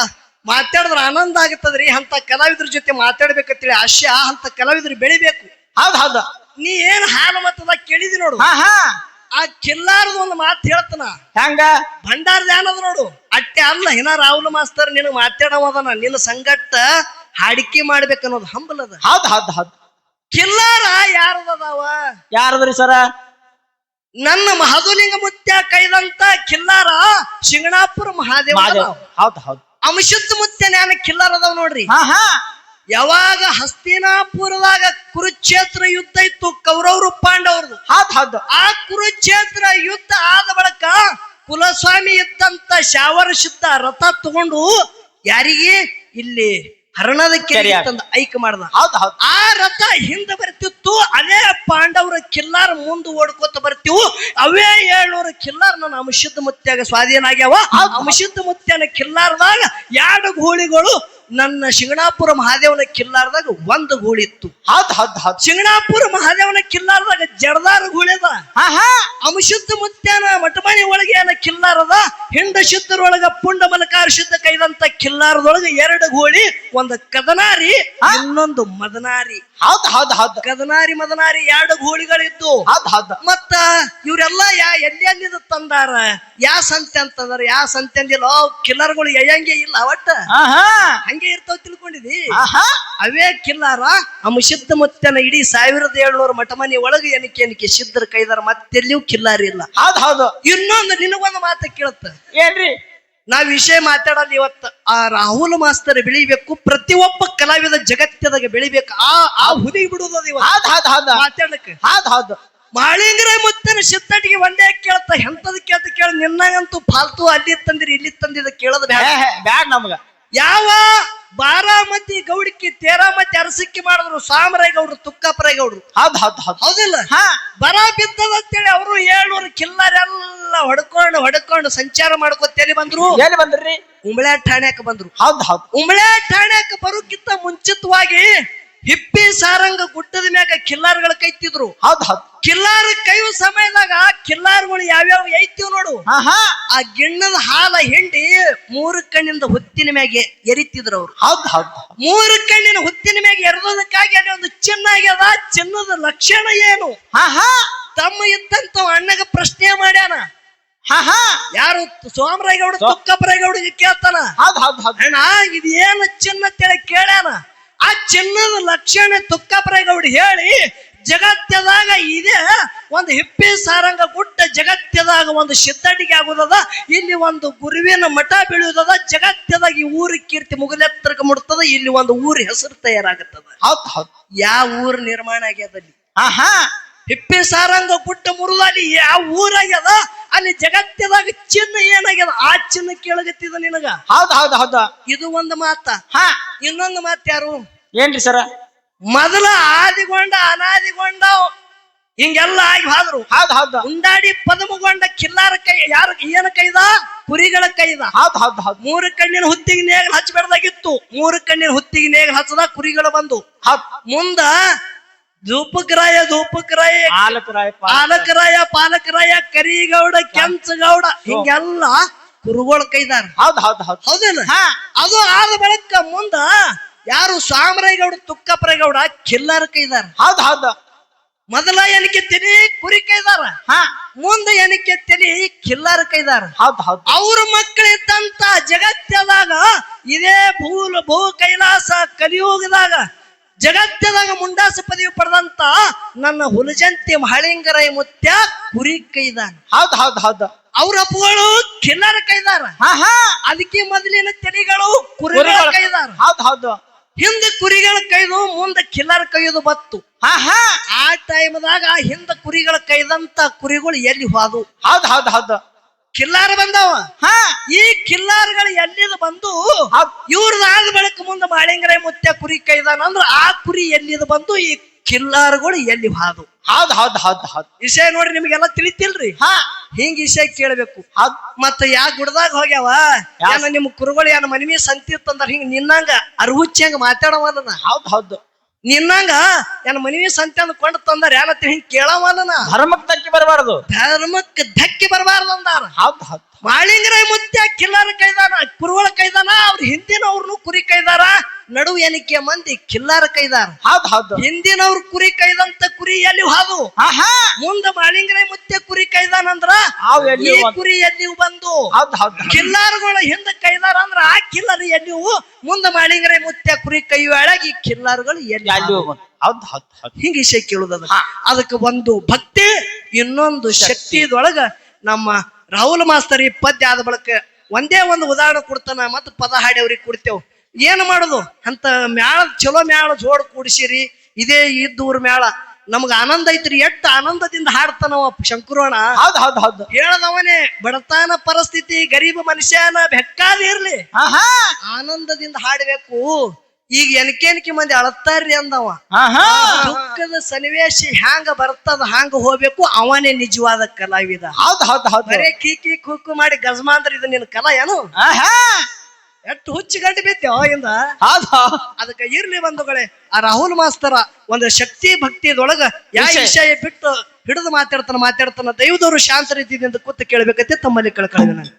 ಮಾತಾಡಿದ್ರ ಆನಂದ ಆಗುತ್ತದ್ರಿ ಅಂತ ಕಲಾವಿದ್ರ ಜೊತೆ ಮಾತಾಡ್ಬೇಕಂತೇಳಿ ಆಶಯ ಅಂತ ಕಲಾವಿದ್ರು ಬೆಳಿಬೇಕು. ಹೌದು ಹೌದು. ನೀ ಏನ್ ಹಾಲು ಮತ್ತದ ಕೇಳಿದಿ ನೋಡು. ಹಾ ಹಾ. ಆ ಕಿಲ್ಲಾರದ ಒಂದು ಮಾತು ಹೇಳ್ತನ. ಹೆಂಗ? ಭಂಡಾರದ ಏನದ ನೋಡು. ಅಲ್ಲ ಹಿನ ರಾಹುಲ್ ಮಾಸ್ತರ್ ನಿನಗ್ ಮಾತಾಡೋದನ ನಿನ್ನ ಸಂಗಟ್ಟ ಹಾಡಿಕೆ ಮಾಡ್ಬೇಕನ್ನೋದು ಅದ. ಹೌದ್ ಹೌದ್ ಹೌದ್. ಕಿಲ್ಲಾರ ಯಾರದವ ಯಾರದ್ರಿ ಸರ? ನನ್ನ ಮಹದುಲಿಂಗ ಮುತ್ಯ ಕೈದಂತ ಕಿಲ್ಲಾರ ಶಿಂಗಣಾಪುರ ಮಹಾದೇವ ಹೌದು ಹೌದ್ ಹೌದ್. ಅಂಶದ ಮುತ್ಯ ನಾನು ಕಿಲ್ಲಾರ ಅದಾವ ನೋಡ್ರಿ. ಹಾ ಹಾ. ಯಾವಾಗ ಹಸ್ತಿನಾಪುರದಾಗ ಕುರುಕ್ಷೇತ್ರ ಯುದ್ಧ ಇತ್ತು ಕೌರವರು ಪಾಂಡವರದು. ಹೌದ್ ಹೌದ್. ಆ ಕುರುಕ್ಷೇತ್ರ ಯುದ್ಧ ಆದ ಬಳಿಕ ಕುಲಸ್ವಾಮಿ ಇದ್ದಂತ ಶಾವರ ಸಿದ್ಧ ರಥ ತಗೊಂಡು ಯಾರಿಗೆ? ಇಲ್ಲಿ ಹರಣದ ಕೆರೆ ತಂದು ಐಕ್ ಮಾಡ್ದ. ಆ ರಥ ಹಿಂದೆ ಬರ್ತಿತ್ತು ಅದೇ ಪಾಂಡವರ ಕಿಲ್ಲಾರ್ ಮುಂದೆ ಓಡ್ಕೋತ ಬರ್ತಿವು. ಅವೇ ಏಳ್ನೂರ ಕಿಲ್ಲಾರ್ ನನ್ನ ಅಂಶದ ಮುತ್ಯಾಗ ಸ್ವಾಧೀನ ಆಗ್ಯಾವ. ಅಂಶದ ಮುತ್ಯನ ಕಿಲ್ಲಾರ್ದಾಗ ಎರಡು ಗೂಳಿಗಳು ನನ್ನ ಶಿಂಗಣಾಪುರ ಮಹಾದೇವನ ಕಿಲ್ಲಾರ್ದಾಗ ಒಂದು ಗೂಳಿತ್ತು. ಹೌದ್ ಹೌದ್ ಹೌದ್. ಶಿಂಗಣಾಪುರ ಮಹಾದೇವನ ಕಿಲ್ಲಾರ್ದಾಗ ಜಡದಾರ ಗೂಳಿದ. ಹಾ ಹಾ. ಅಂಶುದ್ಧ ಮುತ್ಯಾನ ಮಠಮಣಿ ಒಳಗೆ ಏನ ಕಿಲ್ಲಾರದ ಹಿಂಡ ಶುದ್ಧರೊಳಗ ಪುಂಡ ಮಲಕಾರ ಶುದ್ಧ ಕೈದಂತ ಕಿಲ್ಲಾರದೊಳಗ ಎರಡು ಗೋಳಿ ಒಂದು ಕದನಾರಿ ಇನ್ನೊಂದು ಮದನಾರಿ. ಹೌದ್ ಹೌದ್ ಹೌದ್. ಕದನಾರಿ ಮದನಾರಿ ಎರಡು ಗೋಳಿಗಳಿದ್ದು. ಹೌದ್ ಹೌದ್. ಮತ್ತ ಇವರೆಲ್ಲ ಯಾ ಎಲ್ಲೆಲ್ಲಿದ ತಂದಾರ? ಯಾ ಸಂತೆ ಅಂತಂದ್ರ ಯಾ ಸಂತೆ ಅಂದಿಲ್ಲ ಕಿಲ್ಲರ್ಗಳು ಎಯ್ಯಂಗೆ ಇಲ್ಲ ಒಟ್ಟ. ಹಂಗೆ ಇರ್ತಾವ ತಿಳ್ಕೊಂಡಿದಿ? ಹಾ ಹಾ ಅವೇ ಕಿಲ್ಲಾರ ಅಮಶುದ್ಧ ಮುತ್ತನ ಇಡೀ ಸಾವಿರದ ಏಳ್ನೂರು ಮಠಮನಿ ಒಳಗೆ ಏನಕ್ಕೆ ಏನಕ್ಕೆ ಸಿದ್ಧರ ಕೈದಾರ ಮತ್ತೆಲ್ಲಿಯೂ ಕಿಲ್ಲಾರಿ ಇಲ್ಲ. ಹೌದ್ ಹೌದು. ಇನ್ನೊಂದು ನಿನಗೊಂದು ಮಾತು ಕೇಳುತ್ತ. ಏನ್ರಿ ನಾ ವಿಷಯ ಮಾತಾಡೋದು ಇವತ್ತು. ಆ ರಾಹುಲ್ ಮಾಸ್ತರ್ ಬೆಳಿಬೇಕು ಪ್ರತಿಯೊಬ್ಬ ಕಲಾವಿದ ಜಗತ್ತದಾಗ ಬೆಳಿಬೇಕು. ಆ ಆ ಹುದಿ ಬಿಡುವುದು ಇವತ್ತು. ಹೌದು ಹೌದು ಮಾಳಿಂಗ್ರೆ ಮುತ್ತಿನ ಸಿದ್ದಟಿಗೆ ಒಂದೇ ಕೇಳ್ತ ಎಂತದ್ ಕೇಳ್ತ ಕೇಳ ನಿನ್ನಂತೂ ಫಾಲ್ತು ಅಲ್ಲಿ ತಂದಿರಿ ಇಲ್ಲಿ ತಂದಿದ ಕೇಳೋದು ಬ್ಯಾಡ್ ನಮ್ಗ. ಯಾವ ಬಾರಾಮತಿ ಗೌಡಕ್ಕೆ ತೇರಾಮತಿ ಅರಸಿಕ್ಕಿ ಮಾಡಿದ್ರು ಸಾಮರಾಯ ಗೌಡ್ರು ತುಕ್ಕಪ್ಪರಾಯ ಗೌಡ್ರು ಹೌದ್ ಹೌದ್ ಹೌದ್. ಹೌದಿಲ್ಲ? ಹಾ. ಬರ ಬಿದ್ದದ ಅಂತೇಳಿ ಅವರು ಏಳ್ನೂರು ಕಿಲ್ಲರೆಲ್ಲ ಹೊಡ್ಕೊಂಡು ಹೊಡ್ಕೊಂಡು ಸಂಚಾರ ಮಾಡ್ಕೊತೇಲಿ ಬಂದ್ರು? ಎಲ್ಲಿ ಬಂದ್ರಿ? ಉಂಬಳೆ ಠಾಣ್ಯಾಕ ಬಂದ್ರು. ಹೌದ್ ಹೌದು. ಉಂಬಳೆ ಠಾಣ್ಯಾಕ ಬರೋಕ್ಕಿಂತ ಮುಂಚಿತವಾಗಿ ಹಿಪ್ಪಿ ಸಾರಂಗ ಗುಡ್ಡದ ಮ್ಯಾಗ ಕಿಲ್ಲಾರ್ಗಳ ಕೈತಿದ್ರು ಹೌದ್ ಹೌದ್. ಕಿಲ್ಲಾರ ಕೈ ಸಮಯದಾಗ ಕಿಲ್ಲಾರ್ಗಳು ಯಾವ್ಯಾವ ಐತಿವ್ ನೋಡು. ಆ ಗಿಣ್ಣದ ಹಾಲ ಹಿಂಡಿ ಮೂರು ಕಣ್ಣಿಂದ ಹುತ್ತಿನ ಮ್ಯಾಗೆ ಎರಿತಿದ್ರು ಅವ್ರು. ಹೌದ್ ಹೌದ್. ಮೂರು ಕಣ್ಣಿನ ಹುತ್ತಿನ ಮ್ಯಾಗೆ ಎರದೋದಕ್ಕಾಗಿ ಅಲ್ಲಿ ಒಂದು ಚಿನ್ನ ಆಗ್ಯದ. ಚಿನ್ನದ ಲಕ್ಷಣ ಏನು? ಹಾ ಹಾ ತಮ್ಮ ಇದ್ದಂತ ಅಣ್ಣಗ ಪ್ರಶ್ನೆ ಮಾಡ್ಯಾನ. ಯಾರು ಸೋಮರಾಯಗೌಡ ತುಕ್ಕಪ್ಪರಾಯಗೌಡಿಗೆ ಕೇಳ್ತಾನ? ಇದೇನು ಅಣ್ಣ ಇದು ಏನು ಚಿನ್ನ ಕೇಳ್ಯಾನ? ಆ ಚಿನ್ನದ ಲಕ್ಷಣ ತುಕ್ಕಪ್ಪರಾಯಗೌಡ ಹೇಳಿ ಜಗತ್ತದಾಗ ಇದೆ ಒಂದು ಹಿಪ್ಪಿ ಸಾರಂಗ ಗುಡ್ಡ ಜಗತ್ತದಾಗ ಒಂದು ಸಿದ್ದಡಿಗೆ ಆಗುದದ ಇಲ್ಲಿ ಒಂದು ಗುರುವಿನ ಮಠ ಬೀಳುವುದದ ಜಗತ್ತದಾಗ ಈ ಊರಿ ಕೀರ್ತಿ ಮುಗಲೆತ್ತರಕ್ಕೆ ಮುಡ್ತದ ಇಲ್ಲಿ ಒಂದು ಊರ ಹೆಸರು ತಯಾರಾಗುತ್ತದೆ. ಹೌದ್ ಹೌದ್. ಯಾವ ಊರು ನಿರ್ಮಾಣ ಆಗ್ಯದಲ್ಲಿ ಹಾ ಹಾ ಹಿಪ್ಪಿ ಸಾರಂಗ ಗುಡ್ಡ ಮುರಿದ ಅಲ್ಲಿ ಯಾವ ಊರಾಗ್ಯದ? ಅಲ್ಲಿ ಜಗತ್ತದಾಗ ಚಿನ್ನ ಏನಾಗ್ಯದ? ಆ ಚಿನ್ನ ಕೇಳಗತ್ತಿದ ನಿನಗ? ಹೌದ ಹೌದ್ ಹೌದ. ಇದು ಒಂದು ಮಾತ. ಹಾ. ಇನ್ನೊಂದು ಮಾತು ಯಾರು? ಏನ್ರಿ ಸರ? ಮೊದಲ ಆದಿಗೊಂಡ ಅನಾದಿಗೊಂಡ ಹಿಂಗೆಲ್ಲ ಆಗಿ ಹಾದ್ರು. ಹೌದ್ ಹೌದ್. ಉಂಡಾಡಿ ಪದಮಗೊಂಡ ಕಿಲ್ಲಾರ ಕೈ ಯಾರ ಏನ ಕೈದ? ಕುರಿಗಳ ಕೈದ. ಹೌದ್ ಹೌದ್ ಹೌದ್. ಮೂರು ಕಣ್ಣಿನ ಹುತ್ತಿಗೆ ನೇಗಲ್ ಹಚ್ಚಬೇಡ್ದಾಗಿತ್ತು. ಮೂರು ಕಣ್ಣಿನ ಹುತ್ತಿಗೆ ನೇಗಲ್ ಹಚ್ಚದ ಕುರಿಗಳು ಬಂದು. ಮುಂದ ಧೂಪಕರಾಯ ಧೂಪಕರಾಯ ಪಾಲಕರಾಯ ಪಾಲಕರಾಯ ಪಾಲಕರಾಯ ಕರಿಗೌಡ ಕೆಂಚಗೌಡ ಹಿಂಗೆಲ್ಲ ಕುರುಗಳ ಕೈದಾರ. ಹೌದ್ ಹೌದ್ ಹೌದ್. ಹೌದೇನ? ಅದು ಆದ ಬಳಿಕ ಮುಂದ ಯಾರು ಸಾಮರಾಯಗೌಡ ತುಕ್ಕಪ್ಪರೇಗೌಡ ಕಿಲ್ಲರ ಕೈದಾರ. ಹೌದ್ ಹೌದ್. ಮೊದಲ ಎನಿಕೆ ತಿನಿ ಕುರಿ ಕೈದಾರ. ಹಾ. ಮುಂದೆ ಎನಿಕೆ ತಿನಿ ಕಿಲ್ಲರ ಕೈದಾರ. ಹೌದ್ ಹೌದ್. ಅವ್ರ ಮಕ್ಕಳಿದ್ದಂತ ಜಗತ್ತದಾಗ ಇದೇ ಭೂ ಭೂ ಕೈಲಾಸ ಕಲಿಯುಗದಾಗ ಜಗತ್ತದಾಗ ಮುಂಡಾಸ ಪದವಿ ಪಡೆದಂತ ನನ್ನ ಹುಲಜಂತಿ ಮಹಳಿಂಗರ ಮುತ್ಯ ಕುರಿ ಕೈದಾನ. ಹೌದ್ ಹೌದ್ ಹೌದ್. ಅವ್ರ ಅಪ್ಪಗಳು ಕಿನ್ನರ ಕೈದಾರ. ಹಾ ಹಾ. ಅದಕ್ಕೆ ಮೊದಲಿನ ತೆರಿಗಳು ಕುರಿಗಳ ಕೈದಾರ. ಹೌದ್ ಹೌದ್. ಹಿಂದ ಕುರಿಗಳ ಕೈದು ಮುಂದ ಕಿಲ್ಲರ್ ಕೈದು ಬತ್ತು. ಹಾ ಹಾ. ಆ ಟೈಮ್ದಾಗ ಹಿಂದ ಕುರಿಗಳ ಕೈದಂತ ಕುರಿಗಳು ಎಲ್ಲಿ ಹೋದು ಹೌದ್ ಹೌದ್ ಹೌದ್. ಕಿಲ್ಲಾರ ಬಂದವ. ಹಾ. ಈ ಕಿಲ್ಲಾರ್ಗಳು ಎಲ್ಲಿದ ಬಂದು? ಹೌದ್. ಬೆಳಕು ಮುಂದೆ ಮಾಳಿಂಗ್ರೆ ಮುತ್ಯ ಕುರಿ ಕೈದಾನ ಅಂದ್ರ ಆ ಕುರಿ ಎಲ್ಲಿದ ಬಂದು ಈ ಕಿಲ್ಲಾರ್ಗಳು ಎಲ್ಲಿ ಹಾದು? ಹೌದ್ ಹೌದ್ ಹೌದ್ ಹೌದ್. ವಿಷಯ ನೋಡ್ರಿ ನಿಮ್ಗೆಲ್ಲ ತಿಳಿತಿಲ್ರಿ? ಹಾ. ಹಿಂಗ್ ವಿಷಯ ಕೇಳ್ಬೇಕು. ಮತ್ತ ಯಾ ಗುಡ್ದಾಗ ಹೋಗ್ಯಾವ? ಏನ ನಿಮ್ ಕುರುಗಳು ಏನ ಮನವಿ ಸಂತಿ ಇತ್ತಂದ್ರ ಹಿಂಗ ನಿನ್ನಂಗ ಹಂಗ ಮಾತಾಡವಲ್ಲನ ಹೌದ್ ಹೌದ್. ನಿನ್ನಂಗ ನನ್ನ ಮನವಿ ಸಂತೆ ಅಂದ್ಕೊಂಡು ತಂದಾರ ಏನಂತ ಹಿಂಗ್ ಕೇಳವಲ್ಲನ ಧರ್ಮಕ್ಕೆ ಧಕ್ಕೆ ಬರಬಾರದು. ಧರ್ಮಕ್ಕೆ ಧಕ್ಕೆ ಬರಬಾರ್ದು ಅಂದಾರ. ಹೌದ್ ಹೌದ್. ಮಾಳಿಂಗರಾಯ ಮುತ್ಯ ಕಿಲ್ಲಾರ ಕೈದಾನ ಕುರುಗಳ ಕೈದಾನ ಅವ್ರ ಹಿಂದಿನವ್ರನು ಕುರಿ ಕೈದಾರ. ನಡು ಎನಿಕೆ ಮಂದಿ ಕಿಲ್ಲರ್ ಕೈದಾರ. ಹೌದು ಹೌದ್. ಹಿಂದಿನವ್ರ ಕುರಿ ಕೈದಂತ ಕುರಿ ಎಲ್ಲಿ ಹಾದು? ಆಹಾ. ಮುಂದ ಮಾಳಿಂಗರಾಯ ಮುತ್ಯ ಕುರಿ ಕೈದಾನಂದ್ರ ಅಂದ್ರ ಎಲ್ಲಿ ಈ? ಕುರಿ ಎಲ್ಲಿ ಬಂದು. ಹೌದು ಹೌದು ಕಿಲ್ಲಾರ್ಗಳ ಹಿಂದ ಕೈದಾರ ಅಂದ್ರ ಆ ಕಿಲ್ಲರ್ ಎಲ್ಲಿವು ಮುಂದ ಮಾಳಿಂಗರಾಯ ಮುತ್ಯ ಕುರಿ ಕೈ ಒಳಗೆ ಈ ಕಿಲ್ಲಾರ್ಗಳು ಎಲ್ಲಿ ಹೌದು. ಹೌದ್ ಹಿಂಗ ವಿಷಯ ಕೇಳುದದ. ಅದಕ್ಕೆ ಒಂದು ಭಕ್ತಿ ಇನ್ನೊಂದು ಶಕ್ತಿದೊಳಗ ನಮ್ಮ ರಾಹುಲ್ ಮಾಸ್ತರ್ ಈ ಪದ್ಯ ಆದ ಬಳಿಕ ಒಂದೇ ಒಂದು ಉದಾಹರಣೆ ಕೊಡ್ತಾನ ಮತ್ತ ಪದ ಹಾಡಿ ಅವ್ರಿಗೆ ಕೊಡ್ತೇವೆ. ಏನು ಮಾಡೋದು? ಅಂತ ಮ್ಯಾಳ ಚಲೋ ಮ್ಯಾಳ ಜೋಡ್ ಕೂಡಿಸಿರಿ ಇದೇ ಇದ್ದೂರ್ ಮ್ಯಾಳ. ನಮ್ಗೆ ಆನಂದ ಐತ್ರಿ ಎಷ್ಟು ಆನಂದದಿಂದ ಹಾಡ್ತಾನವ ಶಂಕರೋಣ. ಹೌದ್ ಹೌದ್ ಹೌದು. ಹೇಳದವನೇ ಬಡತನ ಪರಿಸ್ಥಿತಿ ಗರೀಬ ಮನುಷ್ಯನ ಬೆಕ್ಕಾದ ಇರ್ಲಿ. ಹಾ ಹಾ ಆನಂದದಿಂದ ಹಾಡ್ಬೇಕು. ಈಗ ಎನಕೆನಕಿ ಮಂದಿ ಅಳತಾರ್ರಿ ಅಂದವ? ದುಃಖದ ಸನ್ನಿವೇಶ ಹ್ಯಾಂಗ ಬರ್ತದ ಹ್ಯಾಂಗ ಹೋಗ್ಬೇಕು ಅವನೇ ನಿಜವಾದ ಕಲಾವಿದ. ಹೌದ್ ಹೌದ್ ಹೌದ್. ಬರೇ ಕೀಕಿ ಕುಕ್ಕು ಮಾಡಿ ಗಜಮಾಂದ್ರ ಇದು ನಿನ್ನ ಕಲಾ ಏನು? ಎಷ್ಟು ಹುಚ್ಚು ಗಂಟೆ ಬಿತ್ತೆ ಅವಾಗಿಂದ ಅದಕ್ಕೆ ಇರ್ಲಿ ಬಂಧುಗಳೇ ಆ ರಾಹುಲ್ ಮಾಸ್ತರ ಒಂದು ಶಕ್ತಿ ಭಕ್ತಿದೊಳಗ ಯಾವ. ವಿಷಯ ಬಿಟ್ಟು ಹಿಡಿದು ಮಾತಾಡ್ತಾನ ಮಾತಾಡ್ತಾನ ದೈವದವರು ಶಾಂತ ರೀತಿಯಿಂದ ಕೂತು ಕೇಳಬೇಕಂತೆ ತಮ್ಮಲ್ಲಿ ಕಳ್ಕೊಳ್ಳಿ ನಾನು.